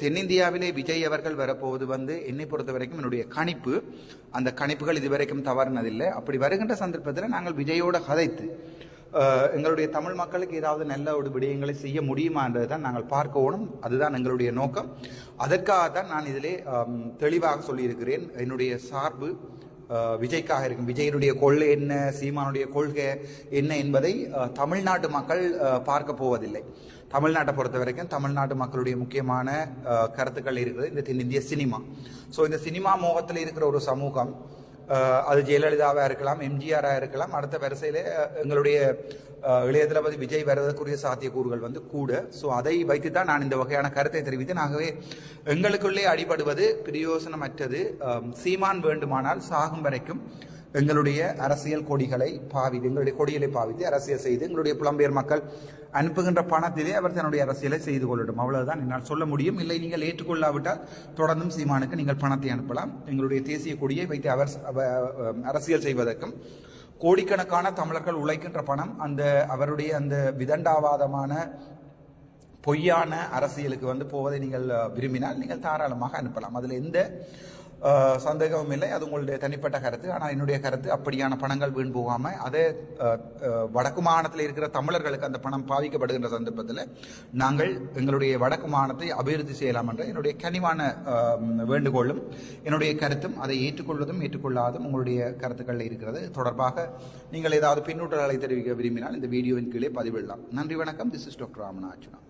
தென்னிந்தியாவிலே விஜய் அவர்கள் வரப்போவது வந்து என்னை பொறுத்த வரைக்கும் என்னுடைய கணிப்பு. அந்த கணிப்புகள் இதுவரைக்கும் தவறுனதில்லை. அப்படி வருகின்ற சந்தர்ப்பத்தில் நாங்கள் விஜயோட கதைத்து எங்களுடைய தமிழ் மக்களுக்கு ஏதாவது நல்ல ஒரு விடயங்களை செய்ய முடியுமான்றதை தான் நாங்கள் பார்க்கணும். அதுதான் எங்களுடைய நோக்கம். அதற்காக தான் நான் இதிலே தெளிவாக சொல்லியிருக்கிறேன். என்னுடைய சார்பு விஜய்க்காக இருக்கும். விஜயனுடைய கொள்கை என்ன சீமானுடைய கொள்கை என்ன என்பதை தமிழ்நாட்டு மக்கள் பார்க்க போவதில்லை. தமிழ்நாட்டை பொறுத்த வரைக்கும் தமிழ்நாட்டு மக்களுடைய முக்கியமான கருத்துக்கள் இருக்குது இந்த தென்னிந்திய சினிமா. ஸோ இந்த சினிமா மோகத்தில் இருக்கிற ஒரு சமூகம் அது ஜெயலலிதாவாக இருக்கலாம் எம்ஜிஆராக இருக்கலாம் அடுத்த வரிசையில் எங்களுடைய இளைய தளபதி விஜய் வரதற்குரிய சாத்தியக்கூறுகள் வந்து கூட. ஸோ அதை வைத்து தான் நான் இந்த வகையான கருத்தை தெரிவித்தேன். ஆகவே எங்களுக்குள்ளே அடிபடுவது பிரயோசனமற்றது சீமான் வேண்டுமானால் சாகும் வரைக்கும் எங்களுடைய அரசியல் கொடிகளை பாவித்து எங்களுடைய கொடிகளை பாவித்து அரசியல் செய்து எங்களுடைய புலம்பெயர் மக்கள் அனுப்புகின்ற பணத்திலே அவர் தன்னுடைய அரசியலை செய்து கொள்ளட்டும். அவ்வளவுதான். என்னால் சொல்ல முடியும். இல்லை நீங்கள் ஏற்றுக்கொள்ளாவிட்டால் தொடர்ந்தும் சீமானுக்கு நீங்கள் பணத்தை அனுப்பலாம். எங்களுடைய தேசிய கொடியை வைத்து அவர் அரசியல் செய்வதற்கும் கோடிக்கணக்கான தமிழர்கள் உழைக்கின்ற பணம் அந்த அவருடைய அந்த விதண்டாவாதமான பொய்யான அரசியலுக்கு வந்து போவதை நீங்கள் விரும்பினால் நீங்கள் தாராளமாக அனுப்பலாம். அதில் எந்த சந்தேகமும் இல்லை. அது உங்களுடைய தனிப்பட்ட கருத்து. ஆனால் என்னுடைய கருத்து அப்படியான பணங்கள் வீண் போகாமல் அதே வடக்கு மாகாணத்தில் இருக்கிற தமிழர்களுக்கு அந்த பணம் பாவிக்கப்படுகின்ற சந்தர்ப்பத்தில் நாங்கள் எங்களுடைய வடக்கு மாகாணத்தை அபிவிருத்தி செய்யலாம் என்ற என்னுடைய கனிவான வேண்டுகோளும் என்னுடைய கருத்தும் அதை ஏற்றுக்கொள்வதும் ஏற்றுக்கொள்ளாதும் உங்களுடைய கருத்துக்களில் இருக்கிறது. தொடர்பாக நீங்கள் ஏதாவது பின்னூட்டல்களை தெரிவிக்க விரும்பினால் இந்த வீடியோவின் கீழே பதிவிடலாம். நன்றி வணக்கம். This is doctor ராமநாச்சுனா